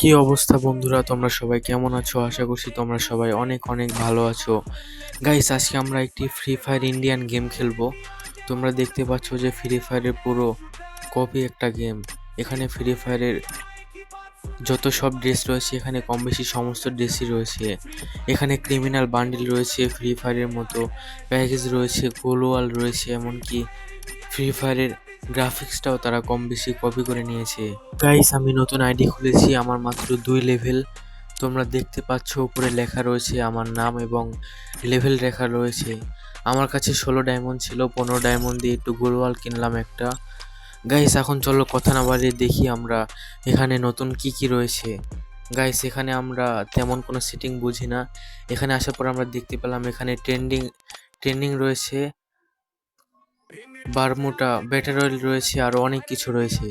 কি অবস্থা বন্ধুরা? তোমরা সবাই কেমন আছো? আশা করছি তোমরা সবাই অনেক অনেক ভালো আছো। গাইস আজকে আমরা একটি ফ্রি ফায়ার ইন্ডিয়ান গেম খেলব। তোমরা দেখতে পাচ্ছ যে ফ্রি ফায়ারের পুরো কপি একটা গেম এখানে ফ্রি ফায়ারের যত সব ড্রেস রয়েছে, এখানে কম বেশি সমস্ত ড্রেসই রয়েছে। এখানে ক্রিমিনাল বান্ডিল রয়েছে ফ্রি ফায়ারের মতো প্যাকেজ রয়েছে গোলওয়াল রয়েছে, এমনকি ফ্রি ফায়ারের গ্রাফিক্সটাও তারা কম বেশি কপি করে নিয়েছে। গাইস আমি নতুন আইডি খুলেছি, আমার মাত্র দুই লেভেল তোমরা দেখতে পাচ্ছ উপরে লেখা রয়েছে আমার নাম এবং লেভেল লেখা রয়েছে। আমার কাছে ষোলো ডায়মন্ড ছিল, পনেরো ডায়মন্ড দিয়ে একটু গোলওয়াল কিনলাম একটা। গাইস এখন চলো কথা না বাড়িয়ে দেখি আমরা এখানে নতুন কি কি রয়েছে। গাইস এখানে আমরা তেমন কোনো সেটিং বুঝি না। এখানে আসার পর আমরা দেখতে পেলাম এখানে ট্রেন্ডিং ট্রেন্ডিং রয়েছে। বারমুটা ব্যাটার অয়েল রয়েছে আরও অনেক কিছু রয়েছে।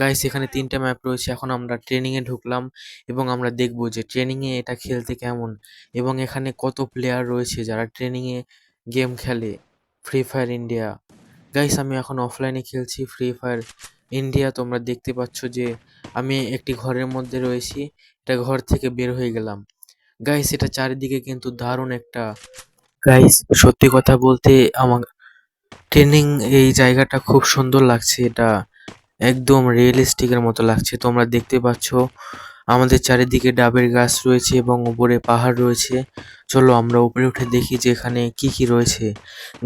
গাইস এখানে তিনটা ম্যাপ রয়েছে। এখন আমরা ট্রেনিংয়ে ঢুকলাম এবং আমরা দেখব যে ট্রেনিংয়ে এটা খেলতে কেমন এবং এখানে কত প্লেয়ার রয়েছে যারা ট্রেনিংয়ে গেম খেলে। ফ্রি ফায়ার ইন্ডিয়া গাইস আমি এখন অফলাইনে খেলছি। ফ্রি ফায়ার ইন্ডিয়া তোমরা দেখতে পাচ্ছ যে আমি একটি ঘরের মধ্যে রয়েছি। এটা ঘর থেকে বের হয়ে গেলাম। গাইস এটা চারিদিকে কিন্তু দারুণ একটা গাইস সত্যি কথা বলতে আমার ট্রেনিং এই জায়গাটা খুব সুন্দর লাগছে, এটা একদম রিয়েলিস্টিকের মতো লাগছে। তোমরা দেখতে পাচ্ছ, আমাদের চারিদিকে ডাবের গাছ রয়েছে এবং উপরে পাহাড় রয়েছে। চলো আমরা উপরে উঠে দেখি যে এখানে কি কি রয়েছে।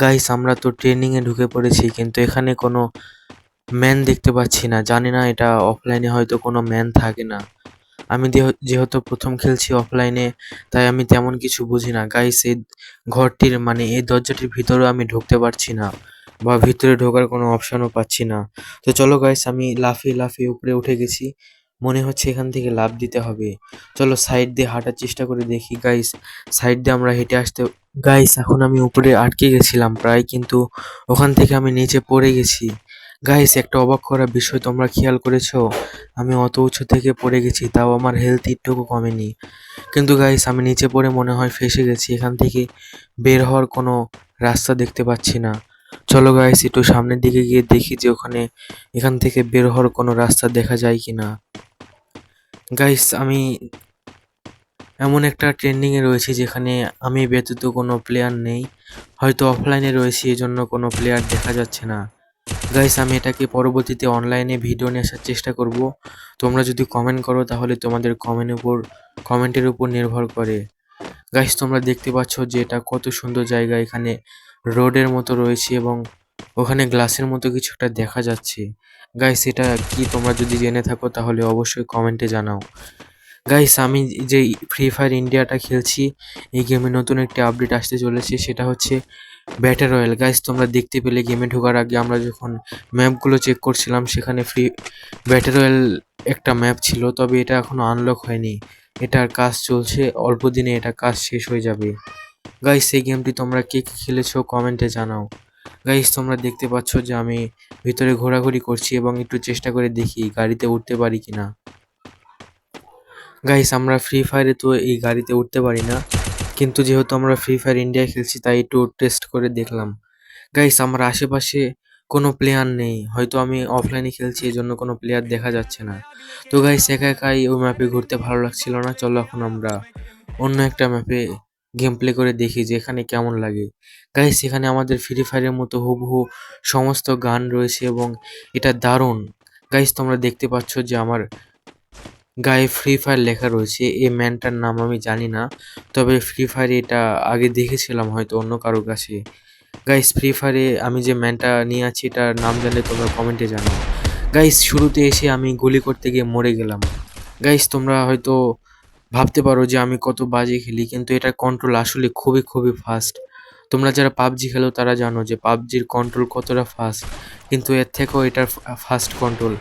গাইস আমরা তো ট্রেনিং এ ঢুকে পড়েছি, কিন্তু এখানে কোনো ম্যান দেখতে পাচ্ছি না। জানি না এটা অফলাইনে হয়তো কোনো ম্যান থাকে না। আমি যেহেতু প্রথম খেলছি অফলাইনে তাই আমি তেমন কিছু বুঝি না। গাইস এই ঘরটির মানে এই দরজাটির ভিতরে আমি ঢুকতে পারছি না বা ভিতরে ঢোকার কোনো অপশনও পাচ্ছি না। তো চলো গাইস আমি লাফিয়ে লাফিয়ে উপরে উঠে গেছি। মনে হচ্ছে এখান থেকে লাফ দিতে হবে। চলো সাইড দিয়ে হাঁটার চেষ্টা করে দেখি গাইস সাইড দিয়ে আমরা হেঁটে আসতে গাইস এখন আমি উপরে আটকে গেছিলাম প্রায়, কিন্তু ওখান থেকে আমি নিচে পড়ে গেছি। গাইস একটা অবাক করা বিষয় তোমরা খেয়াল করেছ? আমি অত উঁচু থেকে পড়ে গেছি, তাও আমার হেলথ একটুকু কমেনি। কিন্তু গাইস আমি নিচে পড়ে মনে হয় ফেসে গেছি, এখান থেকে বের হওয়ার কোনো রাস্তা দেখতে পাচ্ছি না। চলো গাইস একটু সামনের দিকে গিয়ে দেখি যে ওখানে, এখান থেকে বের হওয়ার কোনো রাস্তা দেখা যায় কিনা। গাইস আমি এমন একটা ট্রেন্ডিং এ রয়েছে যেখানে আমি ব্যতীত কোনো প্লেয়ার নেই। হয়তো অফলাইনে রয়েছি, এজন্য কোনো প্লেয়ার দেখা যাচ্ছে না। গাইস আমি এটাকে পরবর্তীতে অনলাইনে ভিডিও নিয়ে আসার চেষ্টা করব। তোমরা যদি কমেন্ট করো, তাহলে তোমাদের কমেন্টের উপর কমেন্টের উপর নির্ভর করে। গাইস তোমরা দেখতে পাচ্ছ যে এটা কত সুন্দর জায়গা। এখানে রোডের মতো রয়েছে এবং ওখানে গ্লাসের মতো কিছু একটা দেখা যাচ্ছে। গাইস এটা কি তোমরা যদি জেনে থাকো, তাহলে অবশ্যই কমেন্টে জানাও। গাইস আমি যে ফ্রি ফায়ার ইন্ডিয়াটা খেলছি, এই গেমে নতুন একটি আপডেট আসতে চলেছে। সেটা হচ্ছে ব্যাটার রয়্যাল গাইস তোমরা দেখতে পেলে গেমে ঢোকার আগে আমরা যখন ম্যাপগুলো চেক করছিলাম, সেখানে ফ্রি ব্যাটার রয়্যাল একটা ম্যাপ ছিল, তবে এটা এখনও আনলক হয়নি। এটার কাজ চলছে, অল্প দিনে এটা কাজ শেষ হয়ে যাবে। গাইস এই গেমটি তোমরা কে কে খেলেছো কমেন্টে জানাও। গাইস তোমরা দেখতে পাচ্ছ যে আমি ভিতরে ঘোরাঘুরি করছি এবং একটু চেষ্টা করে দেখি গাড়িতে উঠতে পারি কিনা। গাইস আমরা ফ্রি ফায়ারে তো এই গাড়িতে উঠতে পারি না। কিন্তু যেহেতু আমরা ফ্রি ফায়ার ইন্ডিয়া খেলছি, তাই একটু টেস্ট করে দেখলাম। গাইস আমার আশেপাশে কোনো প্লেয়ার নেই। হয়তো আমি অফলাইনে খেলছি এই জন্য কোনো প্লেয়ার দেখা যাচ্ছে না। তো গাইস একা একাই ওই ম্যাপে ঘুরতে ভালো লাগছিল না। চলো এখন আমরা অন্য একটা ম্যাপে গেম প্লে করে দেখি যে এখানে কেমন লাগে। গাইস এখানে আমাদের ফ্রি ফায়ারের মতো হুবহু সমস্ত গান রয়েছে এবং এটা দারুণ। গাইস তোমরা দেখতে পাচ্ছ যে আমার গায়ে ফ্রি ফায়ার লেখা রয়েছে। এই ম্যানটার নাম আমি জানি না, তবে ফ্রি ফায়ারে এটা আগে দেখেছিলাম হয়তো অন্য কারোর কাছে। গাইস ফ্রি ফায়ারে আমি যে ম্যানটা নিয়ে আছি, এটার নাম জানলে তোমরা কমেন্টে জানাও। গাইস শুরুতে এসে আমি গুলি করতে গিয়ে মরে গেলাম। গাইস তোমরা হয়তো ভাবতে পারো যে আমি কত বাজে খেলি, কিন্তু এটা কন্ট্রোল আসলে খুবই খুবই ফাস্ট তোমরা যারা পাবজি খেলো তারা জানো যে পাবজির কন্ট্রোল কতটা ফাস্ট কিন্তু এর থেকেও এটার ফাস্ট কন্ট্রোল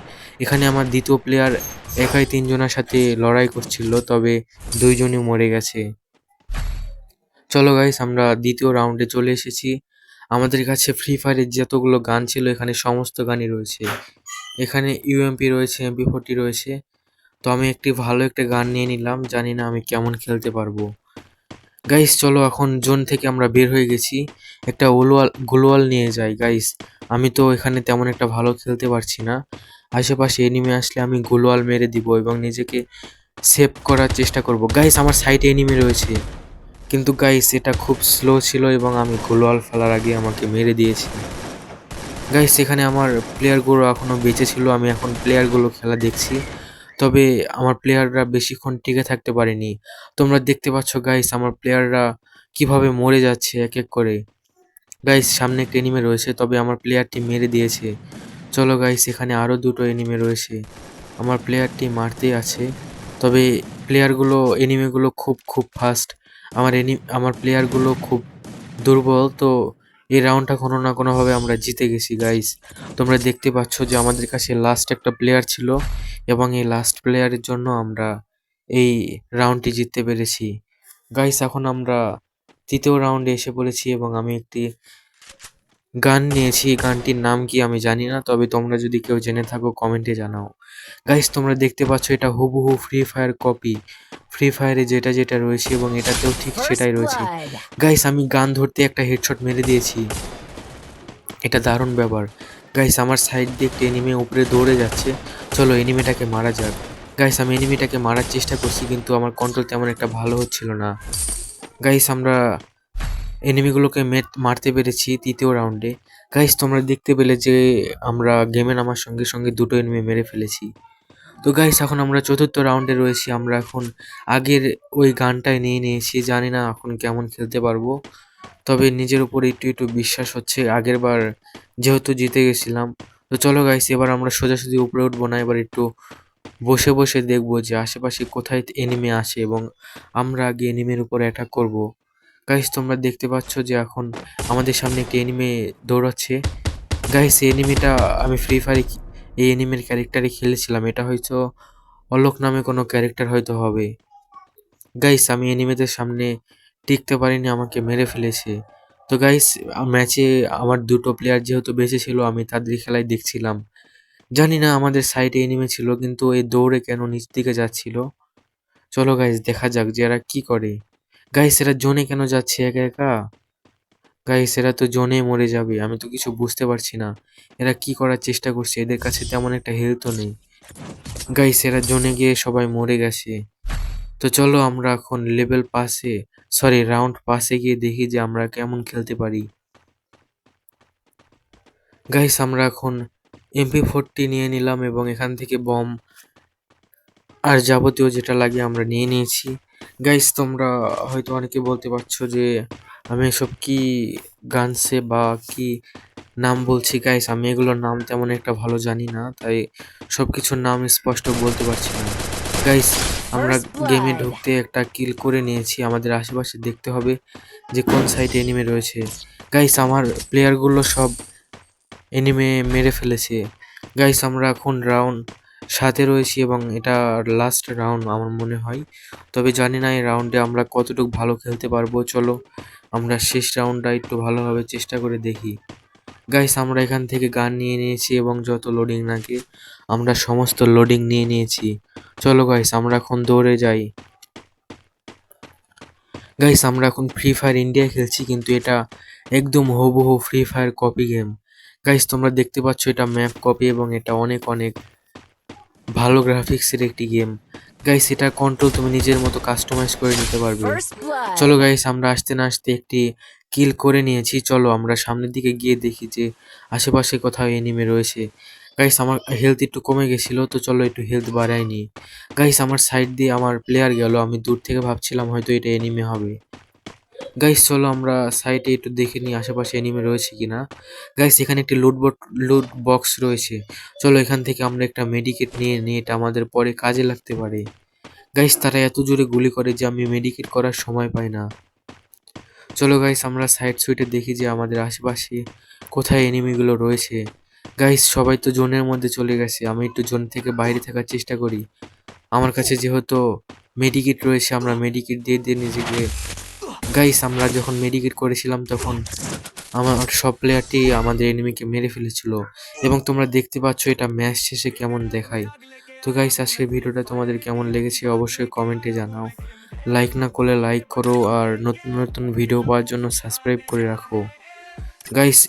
এখানে আমার দ্বিতীয় প্লেয়ার একাই তিনজনের সাথে লড়াই করছিল, তবে দুইজনই মরে গেছে। চলো গাইস আমরা দ্বিতীয় রাউন্ডে চলে এসেছি। আমাদের কাছে ফ্রি ফায়ারের যতগুলো গান ছিল, এখানে সমস্ত গানই রয়েছে। এখানে ইউএমপি রয়েছে এমপি ফোর্টি রয়েছে। তো আমি একটি ভালো একটা গান নিয়ে নিলাম, জানি না আমি কেমন খেলতে পারব। গাইস চলো এখন জোন থেকে আমরা বের হয়ে গেছি। একটা ওলোয়াল গোলওয়াল নিয়ে যাই গাইস আমি তো এখানে তেমন একটা ভালো খেলতে পারছি না। আশেপাশে এনিমে আসলে আমি গোলওয়াল মেরে দিব এবং নিজেকে সেভ করার চেষ্টা করব। গাইস আমার সাইডে এনিমি রয়েছে। কিন্তু গাইস এটা খুব স্লো ছিল এবং আমি গোলওয়াল ফেলার আগে আমাকে মেরে দিয়েছি। গাইস এখানে আমার প্লেয়ারগুলো এখনও বেঁচে ছিল। আমি এখন প্লেয়ারগুলো খেলা দেখছি। তবে আমার প্লেয়াররা বেশিক্ষণ টিকে থাকতে পারেনি। তোমরা দেখতে পাচ্ছ গাইস আমার প্লেয়াররা কীভাবে মরে যাচ্ছে এক এক করে। গাইস সামনে একটা এনিমে রয়েছে, তবে আমার প্লেয়ারটি মেরে দিয়েছে। চলো গাইস এখানে আরও দুটো এনিমে রয়েছে। আমার প্লেয়ারটি মারতেই আছে, তবে প্লেয়ারগুলো এনিমেগুলো খুব খুব ফাস্ট আমার এনি আমার প্লেয়ারগুলো খুব দুর্বল, তো এই রাউন্ডটা কোনো না কোনোভাবে আমরা জিতে গেছি গাইস তোমরা দেখতে পাচ্ছ যে আমাদের কাছে লাস্ট একটা প্লেয়ার ছিল। এবং এই লাস্ট প্লেয়ারের জন্য আমরা এই রাউন্ডটি জিততে পেরেছি। গাইস এখন আমরা তৃতীয় রাউন্ডে এসে পড়েছি এবং আমি একটি গান নিয়েছি। গানটির নাম কি আমি জানি না তবে তোমরা যদি কেউ জেনে থাকো কমেন্টে জানাও। গাইস তোমরা দেখতে পাচ্ছ এটা হুবহু ফ্রি ফায়ার কপি ফ্রি ফায়ারে যেটা যেটা রয়েছে এবং এটাতেও ঠিক সেটাই রয়েছে। গাইস আমি গান ধরতে একটা হেডশট মেরে দিয়েছি। এটা দারুণ ব্যাপার। গাইস আমার সাইড দিয়ে একটা এনিমে উপরে দৌড়ে যাচ্ছে। চলো এনিমিটাকে মারা যাক। গাইস আমি এনিমিটাকে মারার চেষ্টা করছি, কিন্তু আমার কন্ট্রোল তেমন একটা ভালো হচ্ছিল না। গাইস আমরা এনিমিগুলোকে মারতে পেরেছি তৃতীয় রাউন্ডে গাইস তোমরা দেখতে পেলে যে আমরা গেমে নামার সঙ্গে সঙ্গে দুটো এনিমি মেরে ফেলেছি। তো গাইস এখন আমরা চতুর্থ রাউন্ডে রয়েছি, আমরা এখন আগের ওই গানটাই নিয়ে নিয়েছি, জানি না এখন কেমন খেলতে পারব। তবে নিজের উপর একটু একটু বিশ্বাস হচ্ছে আগের বার যেহেতু জিতে গেছিলাম। তো চলো গাইস এবার আমরা সোজাসুজি উপরে উঠবো না, এবার একটু বসে বসে দেখব যে আশেপাশে কোথায় এনিমি আসে এবং আমরা আগে এনিমের উপর অ্যাটাক করব। গাইস তোমরা দেখতে পাচ্ছ যে এখন আমাদের সামনে একটি এনিমে দৌড়াচ্ছে। গাইস এই এনিমিটা আমি ফ্রি ফায়ারে এই এনিমের ক্যারেক্টারে খেলেছিলাম, এটা হয়তো অলোক নামে কোনো ক্যারেক্টার হয়তো হবে। গাইস আমি এনিমেদের সামনে টিকতে পারিনি, আমাকে মেরে ফেলেছে। তো গাইস ম্যাচে আমার দুটো প্লেয়ার যেহেতু বেঁচে ছিল, আমি তাদের খেলায় দেখছিলাম। জানি না আমাদের সাইডে এনিমে ছিল, কিন্তু এই দৌড়ে কেন নিচ দিকে যাচ্ছিল? চলো গাইস দেখা যাক যে এরা কি করে। গাইস এরা জোনে কেন যাচ্ছে একা একা? গাইস এরা তো জোনে মরে যাবে, আমি তো কিছু বুঝতে পারছি না। এরা কি করার চেষ্টা করছে? এদের কাছে তেমন একটা হেলথও নেই। গাইস এরা জোনে গিয়ে সবাই মরে গেছে। তো চলো আমরা এখন লেভেল পাসে সরি রাউন্ড পাসে গিয়ে দেখি যে আমরা কেমন খেলতে পারি। গাইস আমরা এখন এমপি ফোরটি নিয়ে নিলাম এবং এখান থেকে বম আর যাবতীয় যেটা লাগে আমরা নিয়ে নিয়েছি। গাইস তোমরা হয়তো অনেকে বলতে পারছ যে আমি এসব কি গানসে বা কি নাম বলছি? গাইস আমি এগুলোর নাম তেমন একটা ভালো জানি না, তাই সব কিছুর নাম স্পষ্ট বলতে পারছি না। গাইস আমরা গেমে ঢুকতে একটা কিল করে নিয়েছি আমাদের আশেপাশে দেখতে হবে যে কোন সাইডে এনিমে রয়েছে। গাইস আমার প্লেয়ারগুলো সব এনিমে মেরে ফেলেছে। গাইস আমরা এখন রাউন্ড সাথে রয়েছি এবং এটা লাস্ট রাউন্ড আমার মনে হয়। তবে জানি না এই রাউন্ডে আমরা কতটুকু ভালো খেলতে পারব। চলো আমরা শেষ রাউন্ডটা একটু ভালোভাবে চেষ্টা করে দেখি। গাইস আমরা এখান থেকে গান নিয়ে নিয়েছি এবং যত লোডিং লাগে আমরা সমস্ত লোডিং নিয়ে নিয়েছি। চলো গাইস আমরা এখন দৌড়ে যাই। গাইস আমরা এখন ফ্রি ফায়ার ইন্ডিয়া খেলছি কিন্তু এটা একদম হুবহু Free Fire copy game guys তোমরা দেখতে পাচ্ছ এটা ম্যাপ কপি এবং এটা অনেক অনেক ভালো গ্রাফিক্সের একটি গেম গাইস এটা কন্ট্রোল তুমি নিজের মতো কাস্টমাইজ করে নিতে পারবে। চলো গাইস আমরা আসতে না আসতে একটি কিল করে নিয়েছি। চলো আমরা সামনের দিকে গিয়ে দেখি যে আশেপাশে কোথাও এনিমে রয়েছে। গাইস আমার হেলথ একটু কমে গেছিল, তো চলো একটু হেলথ বাড়াই নি গাইস আমার সাইড দিয়ে আমার প্লেয়ার গেল, আমি দূর থেকে ভাবছিলাম হয়তো এটা এনিমে হবে। গাইস চলো আমরা সাইডে একটু দেখে নিই আশেপাশে এনিমে রয়েছে কিনা। গাইস এখানে একটি লুট লুট বক্স রয়েছে। চলো এখান থেকে আমরা একটা মেডিকেট নিয়ে নিই, এটা আমাদের পরে কাজে লাগতে পারে। গাইস তারা এত জোরে গুলি করে যে আমি মেডিকেট করার সময় পাই না। চলো গাইস আমরা সাইড সুইটে দেখি যে আমাদের আশেপাশে কোথায় এনিমিগুলো রয়েছে। গাইস সবাই তো জোনের মধ্যে চলে গেছে। আমি একটু জোন থেকে বাইরে থাকার চেষ্টা করি। আমার কাছে যেহেতু মেডিকেট রয়েছে, আমরা মেডিকেট দিয়ে দিয়ে নিজেকে গাইস আমরা যখন মেডিকেট করেছিলাম তখন আমার সব প্লেয়ারটি আমাদের এনিমিকে মেরে ফেলেছিল। এবং তোমরা দেখতে পাচ্ছ এটা ম্যাচ শেষে কেমন দেখায়। তো গাইস আজকের ভিডিওটা তোমাদের কেমন লেগেছে অবশ্যই কমেন্টে জানাও। লাইক না করলে লাইক করো আর নতুন নতুন ভিডিও পাওয়ার জন্য সাবস্ক্রাইব করে রাখো। গাইস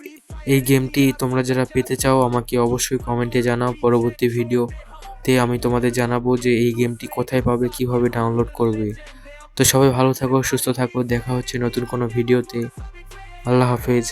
এই গেমটি তোমরা যারা পেতে চাও আমাকে অবশ্যই কমেন্টে জানাও। পরবর্তী ভিডিওতে আমি তোমাদের জানাব যে এই গেমটি কোথায় পাবে, কীভাবে ডাউনলোড করবে। তো সবাই ভালো থাকো, সুস্থ থাকো, দেখা হচ্ছে নতুন কোনো ভিডিওতে আল্লাহ হাফেজ।